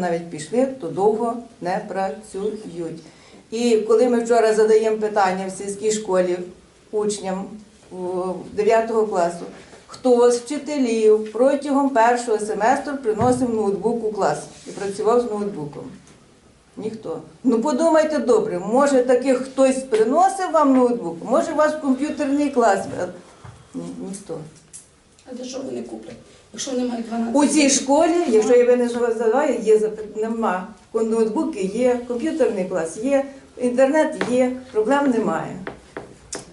навіть пішли, то довго не працюють. І коли ми вчора задаємо питання в сільській школі учням 9 класу, хто з вчителів протягом першого семестру приносив ноутбук у клас і працював з ноутбуком? Ніхто. Ну подумайте добре, може таких хтось приносив вам ноутбук, може ваш комп'ютерний клас. Ні, ніхто. А за що вони куплять? Якщо немає 12 У цій школі, якщо я ви не задаваю, є запит, нема. Ноутбуки є, комп'ютерний клас є, інтернет є, проблем немає.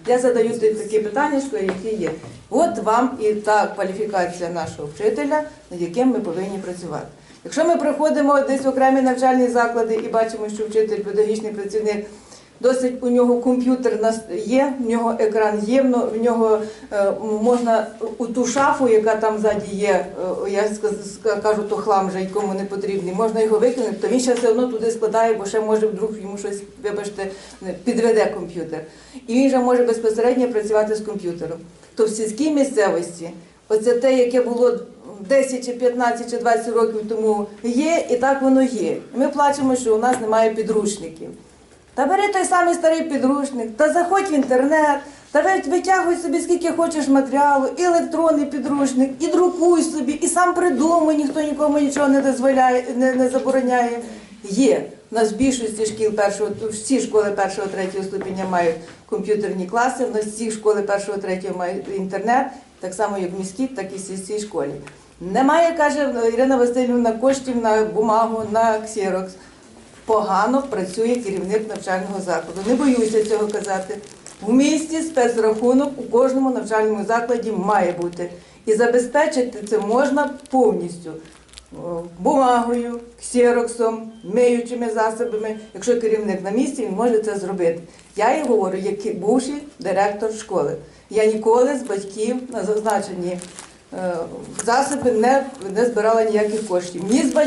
Я задаю ті- такі питання, що які є. От вам і та кваліфікація нашого вчителя, над яким ми повинні працювати. Якщо ми приходимо десь в окремі навчальні заклади і бачимо, що вчитель, педагогічний працівник, досить у нього комп'ютер є, в нього екран є, в нього е, можна у ту шафу, яка там ззаді є, е, я кажу, то хлам вже нікому не потрібний, можна його викинути, то він ще все одно туди складає, бо ще може вдруг йому щось, вибачте, підведе комп'ютер. І він вже може безпосередньо працювати з комп'ютером. То в сільській місцевості, оце те, яке було 10 чи 15 чи 20 років тому є, і так воно є. Ми плачемо, що у нас немає підручників. Та бери той самий старий підручник, та заходь в інтернет, та ви- витягуй собі скільки хочеш матеріалу, і електронний підручник, і друкуй собі, і сам придумуй, ніхто нікому нічого не дозволяє, не, не забороняє. Є. У нас в більшості шкіл першого, всі школи першого, третього ступеня мають комп'ютерні класи, у нас всі школи першого, третього мають інтернет, так само як в міській, так і в сільській школі. Немає, каже Ірина Васильівна, коштів на бумагу, на ксерокс погано працює керівник навчального закладу. Не боюся цього казати. В місті спецрахунок у кожному навчальному закладі має бути. І забезпечити це можна повністю. Бумагою, ксероксом, миючими засобами. Якщо керівник на місці, він може це зробити. Я і говорю, як бувший директор школи. Я ніколи з батьків на зазначені е, засоби не, не збирала ніяких коштів. Ні з батьків.